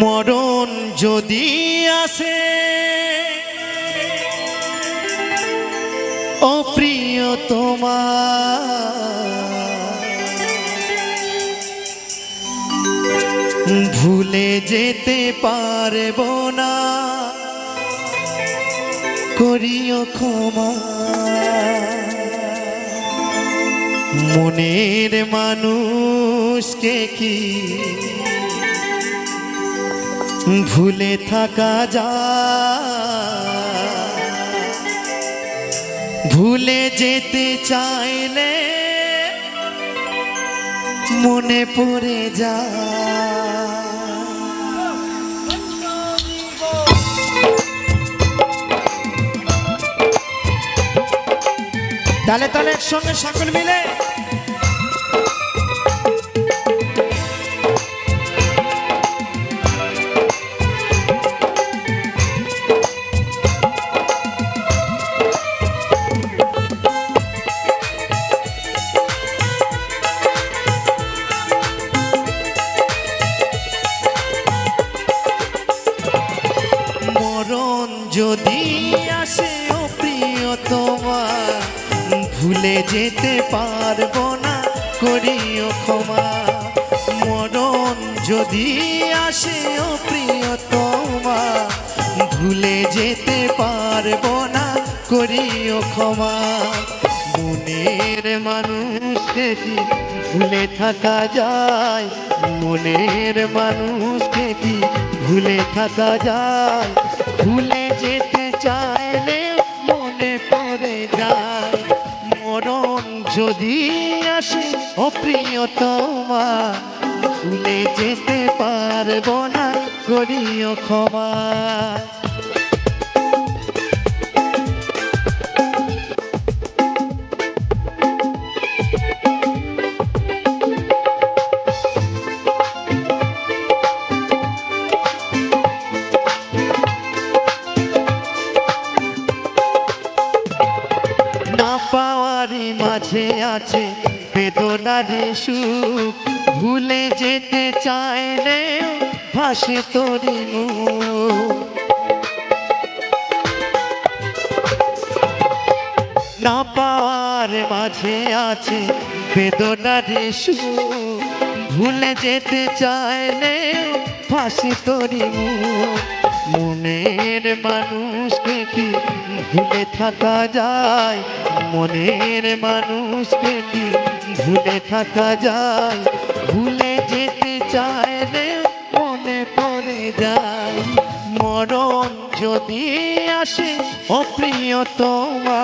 মরণ যদি আসে, ও প্রিয় তোমার, ভুলে যেতে পারব না, করিও ক্ষমা। মনের মানুষকে কি ভুলে থাকা যা ভুলে যেতে চাইলে মনে পড়ে যা তাহলে তাহলে একসঙ্গে সকল মিলে যদি আসে ও প্রিয় তোমার, ভুলে যেতে পারব না, করিও ক্ষমা। মরণ যদি আসে ও প্রিয় তোমার, ভুলে যেতে পারব না, করিও ক্ষমা। মনের মানুষকে ভুলে থাকা যায়, মনের মানুষকে কি ভুলে থাকা যায়, ভুলে যেতে চাইলে মনে পড়ে যায়। মরণ যদি আসে অপ্রিয়তমা ভুলে যেতে পারব না, করিও ক্ষমা। পাওয়ারই মাঝে আছে বেদনারে সুখ ভুলে যেতে চাইলে ভাসে তোরে। না পাওয়ার মাঝে আছে বেদনারে সুখ ভুলে যেতে চাইলে ফাঁসি তোরি মুখ। মনের মানুষকে কি ভুলে থাকা যায়, মনের মানুষকে কি ভুলে থাকা যায়, ভুলে যেতে চাইলে মনে পড়ে যায়। মরণ যদি আসে, অপ্রিয় তোমা,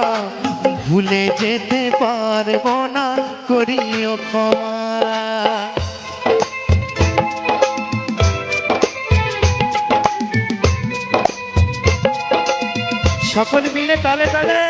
ভুলে যেতে পারব না, করিও ক্ষমা। সকল মিলে তালে তালে।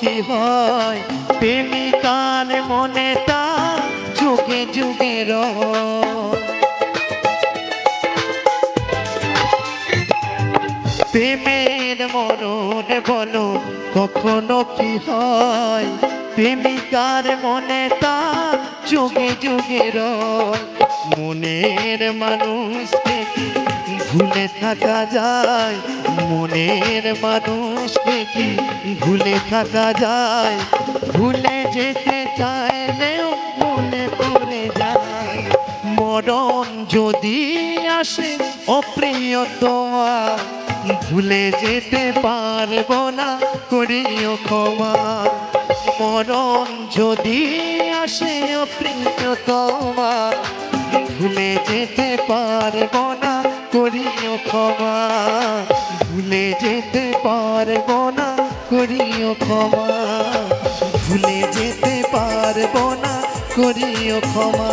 কি হয়? প্রেমিকার মনে তা যুগে যুগে রয় প্রেমের মরণ বলো, কখনো কি হয়? প্রেমিকার মনে তা যুগে যুগে রয় মনের মানুষকে কি ভুলে থাকা যায়। মনের মানুষকে কি ভুলে থাকা যায়। ভুলে যেতে চাইলেও মরণ যদি আসে অপ্রিয় তোমার ভুলে যেতে পারব না, করিও ক্ষমা। মরণ যদি আসে অপ্রিয় তোমার ভুলে যেতে পারব না, করিও ক্ষমা। ভুলে যেতে পারব না, করিও ক্ষমা। ভুলে যেতে পারব না, করিও ক্ষমা।